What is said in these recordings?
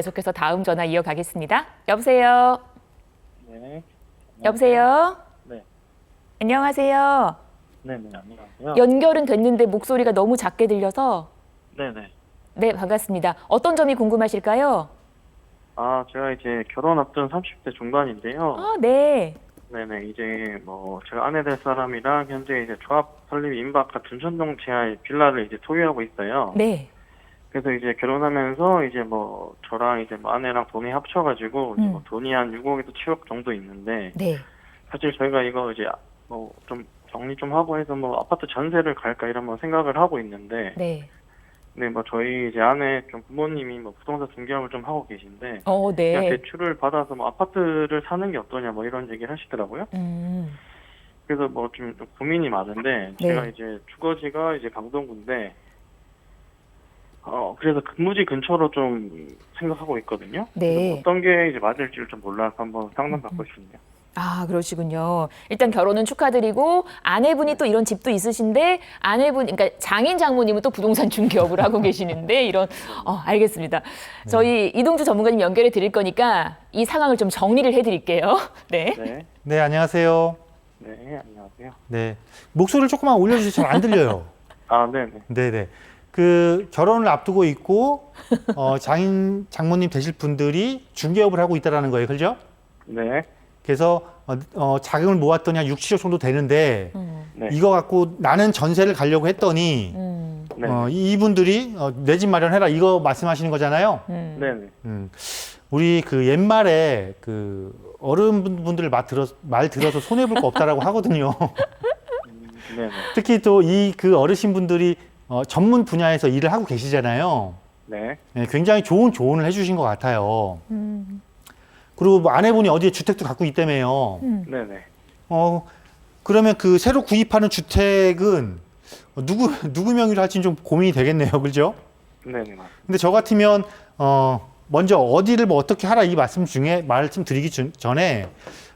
계속해서 다음 전화 이어가겠습니다. 여보세요. 네. 여보세요. 네. 안녕하세요. 네 네, 안녕하세요. 연결은 됐는데 목소리가 너무 작게 들려서 네 네. 네 반갑습니다. 어떤 점이 궁금하실까요? 아, 제가 이제 결혼 앞둔 30대 중반인데요. 아 네. 네 네, 이제 뭐, 제가 아내 될 사람이랑 현재 이제 조합 설립 임박한 둔천동 지하에 빌라를 이제 소유하고 있어요. 네. 그래서 이제 결혼하면서 이제 뭐, 저랑 이제 뭐 아내랑 돈이 합쳐가지고, 이제 음. 뭐 돈이 한 6억에서 7억 정도 있는데, 네. 사실 저희가 이거 이제 뭐, 좀 정리 좀 하고 해서 뭐, 아파트 전세를 갈까 이런 뭐 생각을 하고 있는데, 네. 네, 뭐 저희 이제 아내 좀 부모님이 뭐 부동산 중개업을 좀 하고 계신데 어 그냥 네. 대출을 받아서 뭐 아파트를 사는 게 어떠냐 뭐 이런 얘기를 하시더라고요. 음. 그래서 뭐 좀 고민이 많은데 네. 제가 이제 주거지가 이제 강동구인데 어 그래서 근무지 근처로 좀 생각하고 있거든요. 네. 그래서 어떤 게 이제 맞을지를 좀 몰라서 한번 상담 받고 싶네요. 아 그러시군요. 일단 결혼은 축하드리고 아내분이 또 이런 집도 있으신데 아내분 그러니까 장인 장모님은 또 부동산 중개업을 하고 계시는데 이런 어 알겠습니다. 저희 이동주 전문가님 연결해 드릴 거니까 이 상황을 좀 정리를 해 드릴게요. 네. 네, 네, 안녕하세요. 네 안녕하세요. 네. 목소리를 조금만 올려주시면 안 들려요. 아 네 네. 네네. 그 결혼을 앞두고 있고, 어, 장인, 장모님 되실 분들이 중개업을 하고 있다라는 거예요. 그죠? 네, 그래서, 어, 어, 자금을 모았더니 한 6, 7억 정도 되는데, 음, 네, 이거 갖고 나는 전세를 가려고 했더니, 음, 네, 어, 이- 이분들이 어, 내 집 마련해라. 이거 말씀하시는 거잖아요. 음. 네 네. 음, 우리 그 옛말에 그 어른분들 말, 들어, 말 들어서 손해 볼 거 없다라고 하거든요. 음, 네네. 특히 또 이 그 어르신 분들이 어, 전문 분야에서 일을 하고 계시잖아요. 네, 예, 굉장히 좋은 조언을 해주신 것 같아요. 음, 그리고 뭐 아내분이 어디에 주택도 갖고 있다며요. 음. 네네. 어, 그러면 그 새로 구입하는 주택은 누구 누구 명의로 할지는 좀 고민이 되겠네요, 그죠? 네네 맞습니다. 근데 저 같으면 어, 먼저 어디를 뭐 어떻게 하라 이 말씀 중에 말씀 드리기 전- 전에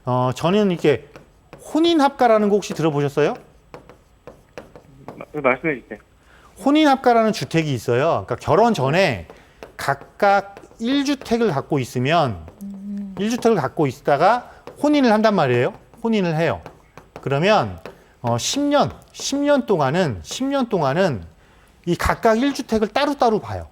어, 저는 이렇게 혼인 합가라는 거 혹시 들어보셨어요? 마- 말씀해 주세요. 혼인 합가라는 주택이 있어요. 그러니까 결혼 전에 각각 1주택을 갖고 있으면 1주택을 갖고 있다가 혼인을 한단 말이에요. 혼인을 해요. 그러면 어 10년, 10년 동안은 10년 동안은 이 각각 1주택을 따로따로 봐요.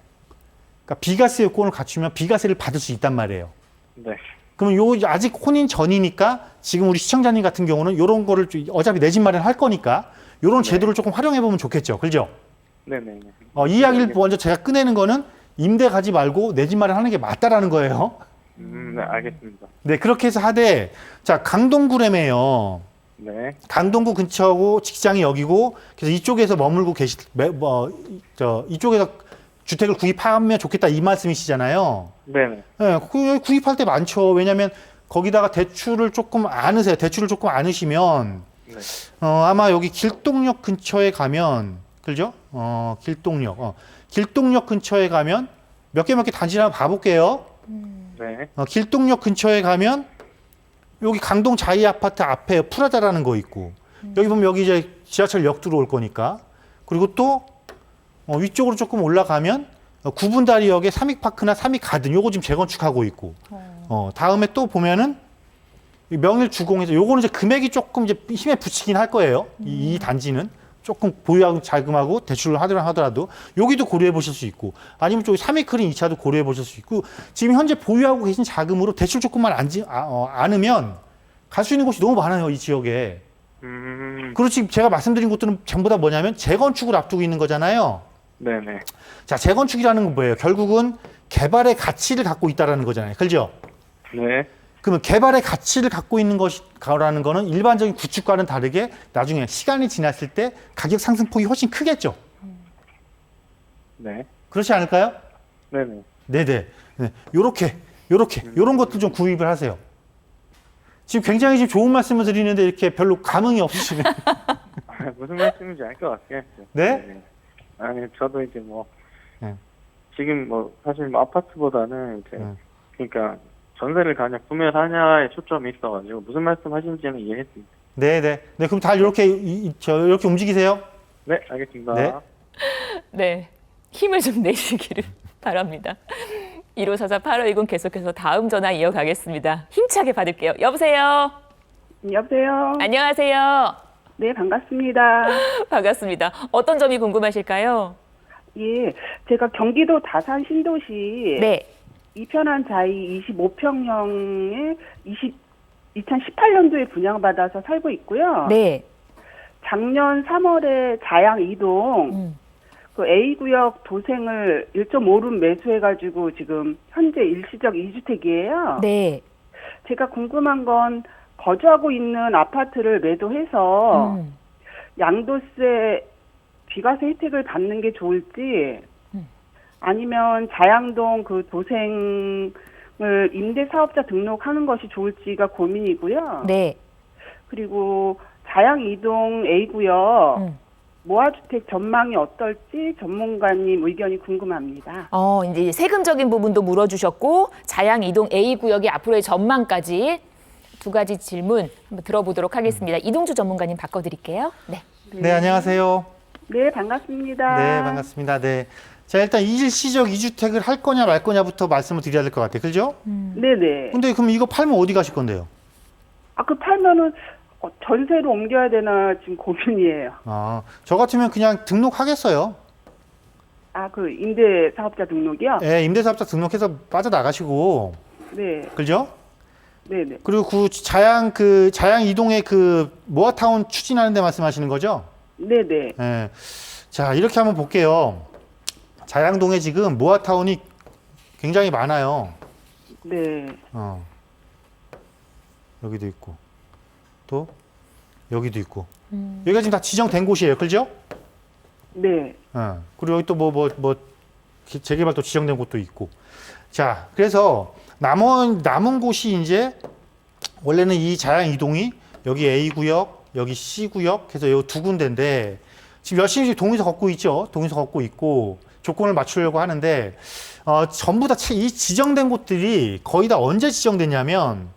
그러니까 비과세 요건을 갖추면 비과세를 받을 수 있단 말이에요. 네, 그러면 요 아직 혼인 전이니까 지금 우리 시청자님 같은 경우는 요런 거를 좀 어차피 내 집 마련 할 거니까 요런 제도를 조금 활용해 보면 좋겠죠. 그죠? 네네. 어, 이 이야기를 먼저 제가 꺼내는 거는 임대 가지 말고 내 집 마련 하는 게 맞다라는 거예요. 음, 네, 알겠습니다. 네, 그렇게 해서 하되 자 강동구래매요. 네, 강동구 근처고 직장이 여기고 그래서 이쪽에서 머물고 계시 뭐저 이쪽에서 주택을 구입하면 좋겠다 이 말씀이시잖아요. 네네. 예, 그 구입할 때 많죠. 왜냐하면 거기다가 대출을 조금 안으세요. 대출을 조금 안으시면 네. 어, 아마 여기 길동역 근처에 가면 그죠? 어, 길동역. 어, 길동역 근처에 가면 몇 개 몇 개 단지를 한번 봐볼게요. 네, 어, 길동역 근처에 가면 여기 강동 자이 아파트 앞에 프라다라는 거 있고 여기 보면 여기 이제 지하철역 들어올 거니까 그리고 또 어, 위쪽으로 조금 올라가면 어, 구분다리역에 삼익파크나 삼익가든 요거 지금 재건축하고 있고 어, 다음에 또 보면은 이 명일 주공에서 요거는 이제 금액이 조금 이제 힘에 붙이긴 할 거예요. 이, 이 단지는 조금 보유하고 자금하고 대출을 하더라 하더라도 여기도 고려해 보실 수 있고 아니면 저기 삼익크린 2차도 고려해 보실 수 있고 지금 현재 보유하고 계신 자금으로 대출 조금만 안 지 아, 어, 않으면 갈 수 있는 곳이 너무 많아요 이 지역에. 음, 그리고 지금 제가 말씀드린 것들은 전부 다 뭐냐면 재건축을 앞두고 있는 거잖아요. 네네. 자 재건축이라는 건 뭐예요? 결국은 개발의 가치를 갖고 있다라는 거잖아요. 그죠? 네, 그러면 개발의 가치를 갖고 있는 것이라는 거는 일반적인 구축과는 다르게 나중에 시간이 지났을 때 가격 상승폭이 훨씬 크겠죠. 네, 그렇지 않을까요? 네네. 네네. 네. 요렇게, 요렇게, 요런 것들 좀 구입을 하세요. 지금 굉장히 지금 좋은 말씀을 드리는데 이렇게 별로 감흥이 없으시네. 아, 무슨 말씀인지 알 것 같아요. 네? 아니, 저도 이제 뭐, 네. 지금 뭐, 사실 뭐 아파트보다는 이제, 네. 그러니까, 전세를 가냐, 구매를 하냐에 초점이 있어가지고, 무슨 말씀 하시는지는 이해했습니다. 네네. 네, 그럼 다 이렇게, 이- 이- 저, 이렇게 움직이세요. 네, 알겠습니다. 네. 네. 힘을 좀 내시기를 바랍니다. 1544 8520 계속해서 다음 전화 이어가겠습니다. 힘차게 받을게요. 여보세요. 여보세요. 안녕하세요. 네, 반갑습니다. 반갑습니다. 어떤 점이 궁금하실까요? 예, 제가 경기도 다산 신도시 네. 이편한 자이 25평형에 20, 2018년도에 분양받아서 살고 있고요. 네. 작년 3월에 자양 이동 음. 그 A 구역 도생을 1.5룸 매수해가지고 지금 현재 일시적 2주택이에요. 네. 제가 궁금한 건 거주하고 있는 아파트를 매도해서 음. 양도세 비과세 혜택을 받는 게 좋을지 음. 아니면 자양동 그 도생을 임대 사업자 등록하는 것이 좋을지가 고민이고요. 네. 그리고 자양 이동 A 구역 음. 모아주택 전망이 어떨지 전문가님 의견이 궁금합니다. 어, 이제 세금적인 부분도 물어주셨고 자양 이동 A 구역의 앞으로의 전망까지 두 가지 질문 한번 들어보도록 하겠습니다. 이동주 전문가님 바꿔드릴게요. 네. 네, 안녕하세요. 네, 반갑습니다. 네, 반갑습니다. 네. 자, 일단 일시적 이주택을 할 거냐 말 거냐부터 말씀을 드려야 될 것 같아요. 그죠? 네네. 근데 그럼 이거 팔면 어디 가실 건데요? 아, 그 팔면은 어, 전세로 옮겨야 되나 지금 고민이에요. 아, 저 같으면 그냥 등록하겠어요. 아, 그 임대 사업자 등록이요? 예, 임대사업자 등록해서 빠져나가시고. 네, 그죠? 네, 네. 그리고 그 자양 그 자양 이동의 그 모아타운 추진하는 데 말씀하시는 거죠? 네, 네. 예. 자, 이렇게 한번 볼게요. 자양동에 지금 모아타운이 굉장히 많아요. 네. 어. 여기도 있고. 또 여기도 있고. 여기가 지금 다 지정된 곳이에요. 그죠? 네. 어. 그리고 여기 또 뭐 뭐 뭐 재개발 또 지정된 곳도 있고. 자, 그래서 남은 남은 곳이 이제 원래는 이 자양 이동이 여기 A 구역, 여기 C 구역 해서 요두 군데인데 지금 열심히 동의서 걷고 있죠. 동의서 걷고 있고 조건을 맞추려고 하는데 어, 전부 다 이 지정된 곳들이 거의 다 언제 지정됐냐면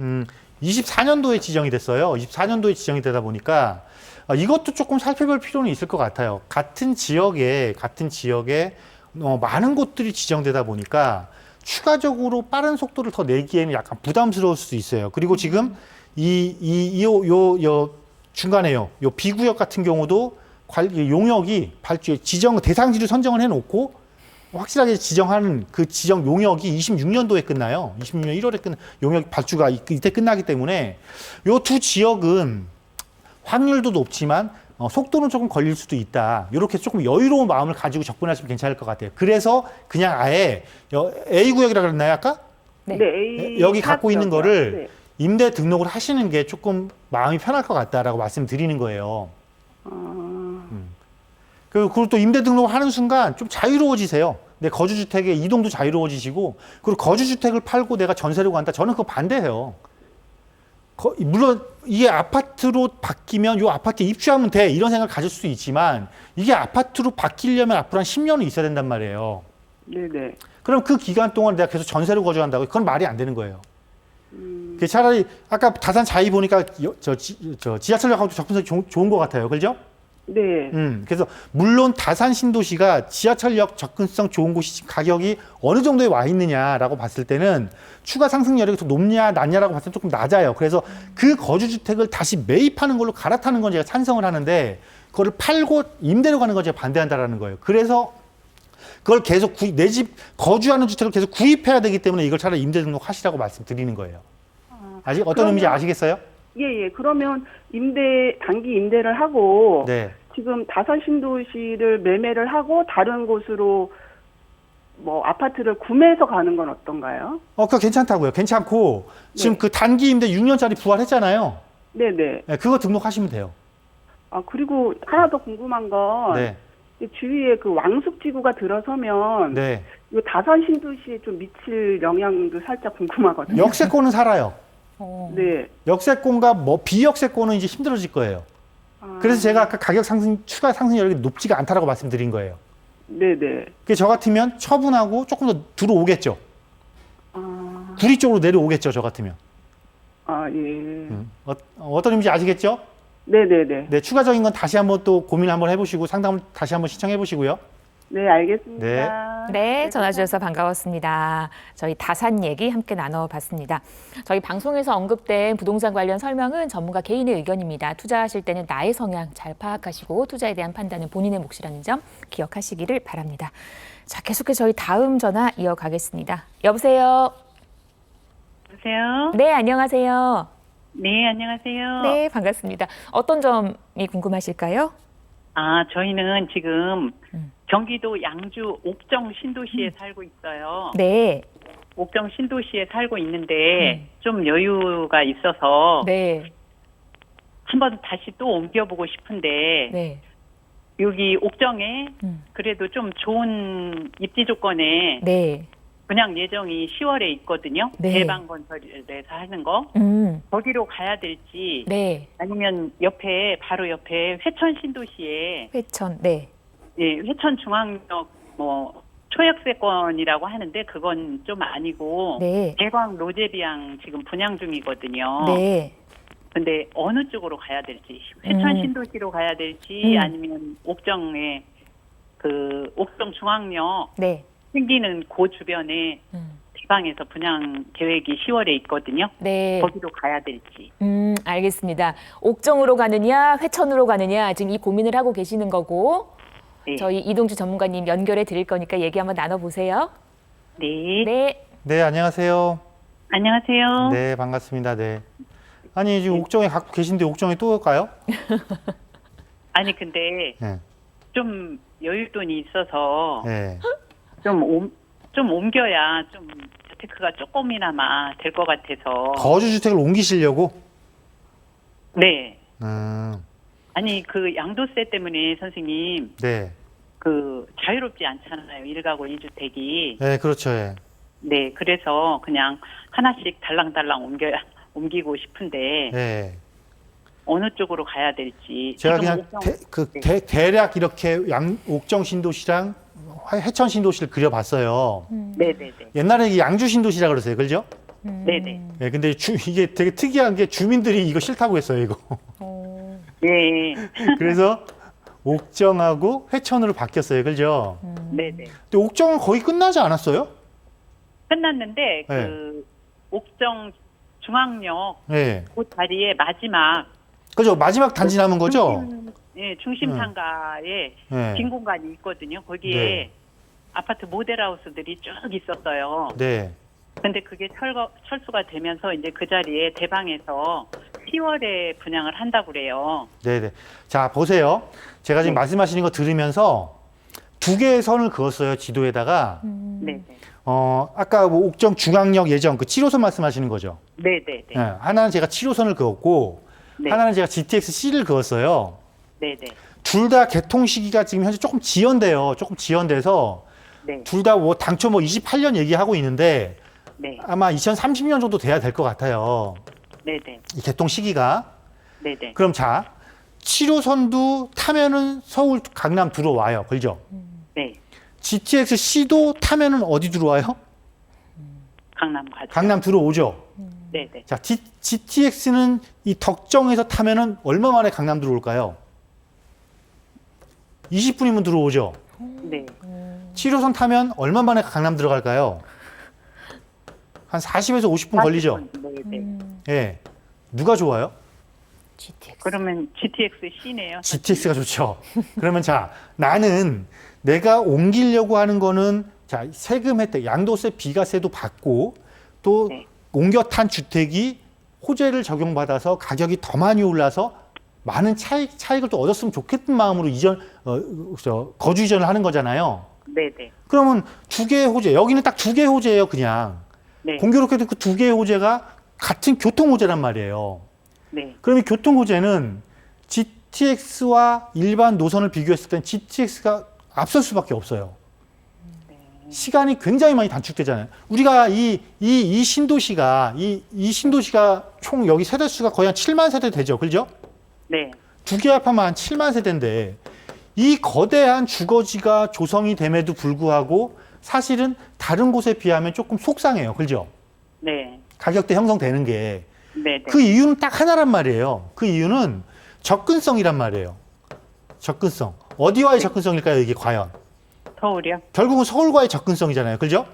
음, 24년도에 지정이 됐어요. 24년도에 지정이 되다 보니까 어, 이것도 조금 살펴볼 필요는 있을 것 같아요. 같은 지역에 같은 지역에 어, 많은 곳들이 지정되다 보니까 추가적으로 빠른 속도를 더 내기에는 약간 부담스러울 수도 있어요. 그리고 지금 이이요요 중간에요. 요 비구역 같은 경우도 관 용역이 발주에 지정 대상지를 선정을 해놓고 확실하게 지정하는 그 지정 용역이 26년도에 끝나요. 26년 1월에 끝 용역 발주가 이- 이때 끝나기 때문에 요 두 지역은 확률도 높지만 어, 속도는 조금 걸릴 수도 있다. 이렇게 조금 여유로운 마음을 가지고 접근하시면 괜찮을 것 같아요. 그래서 그냥 아예 여- A 구역이라 그랬나요 아까? 네. 네. A 여기 갖고 있는. 거를 네. 임대 등록을 하시는 게 조금 마음이 편할 것 같다라고 말씀드리는 거예요. 어, 그- 그리고 또 임대 등록을 하는 순간 좀 자유로워지세요. 내 거주주택의 이동도 자유로워지시고, 그리고 거주주택을 팔고 내가 전세로 간다. 저는 그거 반대해요. 거- 물론 이게 아파트로 바뀌면 요 아파트에 입주하면 돼. 이런 생각을 가질 수 있지만, 이게 아파트로 바뀌려면 앞으로 한 10년은 있어야 된단 말이에요. 네, 네. 그럼 그 기간 동안 내가 계속 전세로 거주한다고? 그건 말이 안 되는 거예요. 그 차라리 아까 다산 자이 보니까 여- 저, 지, 저 지하철역하고 접근성이 좋- 좋은 것 같아요. 그죠? 네. 음, 그래서 물론 다산 신도시가 지하철역 접근성 좋은 곳이 지금 가격이 어느 정도에 와 있느냐라고 봤을 때는 추가 상승 여력이 더 높냐 낮냐라고 봤을 때 조금 낮아요. 그래서 그 거주 주택을 다시 매입하는 걸로 갈아타는 건 제가 찬성을 하는데 그거를 팔고 임대로 가는 건 제가 반대한다라는 거예요. 그래서 그걸 계속 내 집 거주하는 주택을 계속 구입해야 되기 때문에 이걸 차라리 임대 등록하시라고 말씀드리는 거예요. 아직 어떤 그러면- 의미인지 아시겠어요? 예, 예. 그러면 임대 단기 임대를 하고 네. 지금 다산 신도시를 매매를 하고 다른 곳으로 뭐 아파트를 구매해서 가는 건 어떤가요? 어, 그거 괜찮다고요. 괜찮고 지금 네. 그 단기 임대 6년짜리 부활했잖아요. 네, 네. 네, 그거 등록하시면 돼요. 아, 그리고 하나 더 궁금한 건 네, 이 주위에 그 왕숙 지구가 들어서면 네. 이 다산 신도시에 좀 미칠 영향도 살짝 궁금하거든요. 역세권은 살아요. 어. 네. 역세권과 뭐 비역세권은 이제 힘들어질 거예요. 아, 그래서 제가 아까 가격 상승 추가 상승 여력이 높지가 않다라고 말씀드린 거예요. 네, 네. 그게 저 같으면 처분하고 조금 더 들어오겠죠. 아, 구리 쪽으로 내려오겠죠. 저 같으면. 아, 예. 음. 어, 어떤 의미인지 아시겠죠? 네, 네, 네. 네, 추가적인 건 다시 한번 또 고민 한번 해보시고 상담 다시 한번 신청해 보시고요. 네, 알겠습니다. 네, 전화 주셔서 반가웠습니다. 저희 다산 얘기 함께 나눠봤습니다. 저희 방송에서 언급된 부동산 관련 설명은 전문가 개인의 의견입니다. 투자하실 때는 나의 성향 잘 파악하시고 투자에 대한 판단은 본인의 몫이라는 점 기억하시기를 바랍니다. 자, 계속해서 저희 다음 전화 이어가겠습니다. 여보세요. 여보세요? 네, 안녕하세요. 네, 안녕하세요. 네, 반갑습니다. 어떤 점이 궁금하실까요? 아, 저희는 지금 음. 경기도 양주 옥정 신도시에 살고 있어요. 네, 옥정 신도시에 살고 있는데 음. 좀 여유가 있어서 네, 한번 다시 또 옮겨보고 싶은데 네. 여기 옥정에 음. 그래도 좀 좋은 입지 조건에 네. 분양 예정이 10월에 있거든요. 네. 대방 건설에서 하는 거. 음, 거기로 가야 될지 네. 아니면 옆에 바로 옆에 회천 신도시에 회천, 네. 예, 회천 중앙역 뭐 초역세권이라고 하는데 그건 좀 아니고 네. 대광 로제비앙 지금 분양 중이거든요. 네. 근데 어느 쪽으로 가야 될지 회천 음. 신도시로 가야 될지 음. 아니면 옥정에 그 옥정 중앙역 네. 생기는 그 주변에 음. 대방에서 분양 계획이 10월에 있거든요. 네. 거기로 가야 될지. 음, 알겠습니다. 옥정으로 가느냐, 회천으로 가느냐, 지금 이 고민을 하고 계시는 거고, 네. 저희 이동주 전문가님 연결해 드릴 거니까 얘기 한번 나눠 보세요. 네. 네. 네, 안녕하세요. 안녕하세요. 네, 반갑습니다. 네. 아니, 지금 옥정에 갖고 계신데 옥정에 또 올까요? 아니 근데 네. 좀 여윳돈이 있어서 네. 좀, 옮, 좀 옮겨야 좀 재테크가 조금이나마 될 것 같아서. 거주주택을 옮기시려고? 네. 음, 아니, 그 양도세 때문에 선생님, 네. 그 자유롭지 않잖아요. 1가구 1주택이. 네, 그렇죠. 예. 네. 그래서 그냥 하나씩 달랑달랑 옮겨야, 옮기고 싶은데, 네. 어느 쪽으로 가야 될지. 제가 지금 그냥 대, 그 네. 대, 대략 이렇게 양, 옥정 신도시랑 해천 신도시를 그려봤어요. 네네네. 옛날에 이게 양주 신도시라 그랬어요. 그죠? 네네. 예, 근데 주, 이게 되게 특이한 게 주민들이 이거 싫다고 했어요, 이거. 네. 그래서 옥정하고 회천으로 바뀌었어요. 그죠? 네네. 근데 옥정은 거의 끝나지 않았어요? 끝났는데, 그, 옥정 중앙역 예. 그 자리에 마지막 그죠? 마지막 단지 남은 거죠? 중심, 예, 중심 음. 상가에 예. 빈 공간이 있거든요. 거기에 네. 아파트 모델하우스들이 쭉 있었어요. 네. 근데 그게 철거, 철수가 되면서 이제 그 자리에 대방에서 10월에 분양을 한다고 그래요. 네네. 자, 보세요. 제가 지금 네. 말씀하시는 거 들으면서 두 개의 선을 그었어요, 지도에다가. 네네. 어, 아까 뭐 옥정 중앙역 예정 그 7호선 말씀하시는 거죠. 네 네네. 예, 하나는 제가 7호선을 그었고, 네. 하나는 제가 GTX-C를 그었어요. 네네. 둘 다 개통 시기가 지금 현재 조금 지연돼요. 조금 지연돼서 네. 둘 다 뭐 당초 뭐 28년 얘기하고 있는데 네. 아마 2030년 정도 돼야 될 것 같아요. 네네. 이 개통 시기가. 네네. 그럼 자, 7호선도 타면은 서울 강남 들어와요. 그죠? 네. GTX-C도 타면은 어디 들어와요? 강남 가죠. 강남 들어오죠. 네네. 자, G, GTX는 이 덕정에서 타면은 얼마 만에 강남 들어올까요? 20분이면 들어오죠. 네. 7호선 타면 얼마 만에 강남 들어갈까요? 한 40에서 50분 걸리죠. 네네. 예. 누가 좋아요? GTX. 그러면 GTX C네요. GTX가 좋죠. 그러면 자, 나는 내가 옮기려고 하는 거는 자, 세금 혜택, 양도세, 비과세도 받고 또 네. 옮겨 탄 주택이 호재를 적용받아서 가격이 더 많이 올라서 많은 차익, 차익을 또 얻었으면 좋겠는 마음으로 이전, 어, 저, 거주 이전을 하는 거잖아요. 네네. 그러면 두 개의 호재, 여기는 딱 두 개의 호재예요, 그냥. 네. 공교롭게도 그 두 개의 호재가 같은 교통 호재란 말이에요. 네. 그럼 이 교통 호재는 GTX와 일반 노선을 비교했을 땐 GTX가 앞설 수밖에 없어요. 시간이 굉장히 많이 단축되잖아요. 우리가 이, 이, 이 신도시가, 이, 이 신도시가 총 여기 세대수가 거의 한 7만 세대 되죠. 그죠? 네. 두 개 합하면 한 7만 세대인데 이 거대한 주거지가 조성이 됨에도 불구하고 사실은 다른 곳에 비하면 조금 속상해요. 그죠? 네. 가격대 형성되는 게. 네 네. 그 이유는 딱 하나란 말이에요. 그 이유는 접근성이란 말이에요. 접근성. 어디와의 접근성일까요, 이게 과연? 서울이요? 결국은 서울과의 접근성이잖아요. 그죠?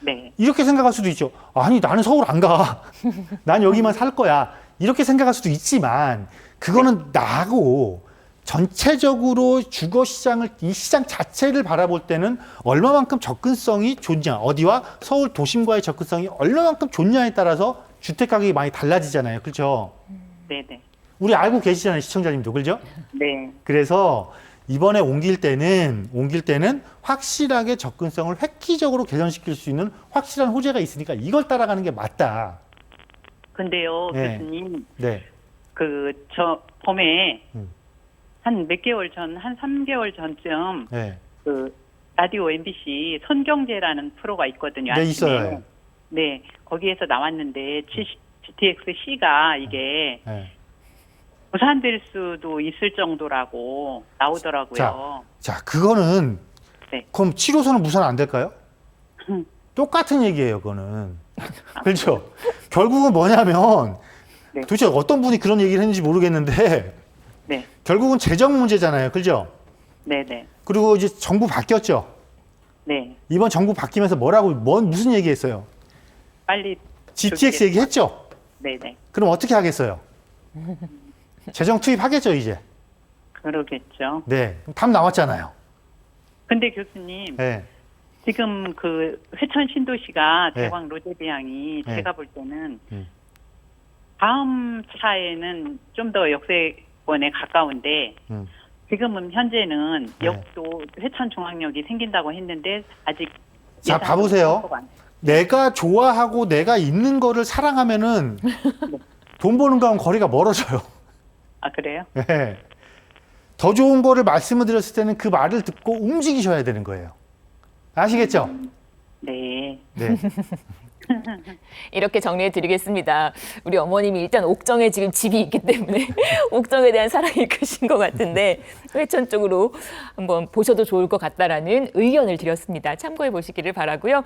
네. 이렇게 생각할 수도 있죠. 아니, 나는 서울 안 가. 난 여기만 살 거야. 이렇게 생각할 수도 있지만, 그거는 나하고 전체적으로 주거 시장을, 이 시장 자체를 바라볼 때는 얼마만큼 접근성이 좋냐, 어디와 서울 도심과의 접근성이 얼마만큼 좋냐에 따라서 주택 가격이 많이 달라지잖아요. 그렇죠? 네네. 우리 알고 계시잖아요. 시청자님도. 그죠? 네. 그래서 이번에 옮길 때는 옮길 때는 확실하게 접근성을 획기적으로 개선시킬 수 있는 확실한 호재가 있으니까 이걸 따라가는 게 맞다. 근데요, 네. 교수님, 네. 그, 저, 봄에 음. 한 몇 개월 전, 한 3개월 전쯤 네. 그 라디오 MBC 손경제라는 프로가 있거든요. 네, 아침에. 있어요. 네, 거기에서 나왔는데 GTX-C가 이게 네. 부산될 수도 있을 정도라고 나오더라고요. 자, 그거는 네. 그럼 7호선은 무산 안 될까요? 음. 똑같은 얘기예요, 그거는. 그렇죠. 결국은 뭐냐면 네. 도대체 어떤 분이 그런 얘기를 했는지 모르겠는데 네, 결국은 재정 문제잖아요. 그렇죠? 네, 네, 그리고 이제 정부 바뀌었죠. 네. 이번 정부 바뀌면서 뭐라고 뭔 무슨 얘기했어요? 빨리 GTX 얘기했죠. 네, 네. 그럼 어떻게 하겠어요? 재정 투입하겠죠, 이제. 그러겠죠. 네. 그럼 답 나왔잖아요. 근데 교수님, 네. 지금 그 회천 신도시가 네. 대광 로제비앙이 네. 제가 볼 때는 음. 다음 차에는 좀 더 역세 권에 가까운데 음. 지금은 현재는 네. 역도 회천 중앙역이 생긴다고 했는데 아직 자, 예산이 봐보세요. 확보가 안- 내가 좋아하고 내가 있는 거를 사랑하면은 돈 버는 거하고 거리가 멀어져요. 아 그래요? 네. 더 좋은 거를 말씀을 드렸을 때는 그 말을 듣고 움직이셔야 되는 거예요. 아시겠죠? 네. 네. 이렇게 정리해 드리겠습니다. 우리 어머님이 일단 옥정에 지금 집이 있기 때문에 옥정에 대한 사랑이 크신 것 같은데 회천 쪽으로 한번 보셔도 좋을 것 같다라는 의견을 드렸습니다. 참고해 보시기를 바라고요.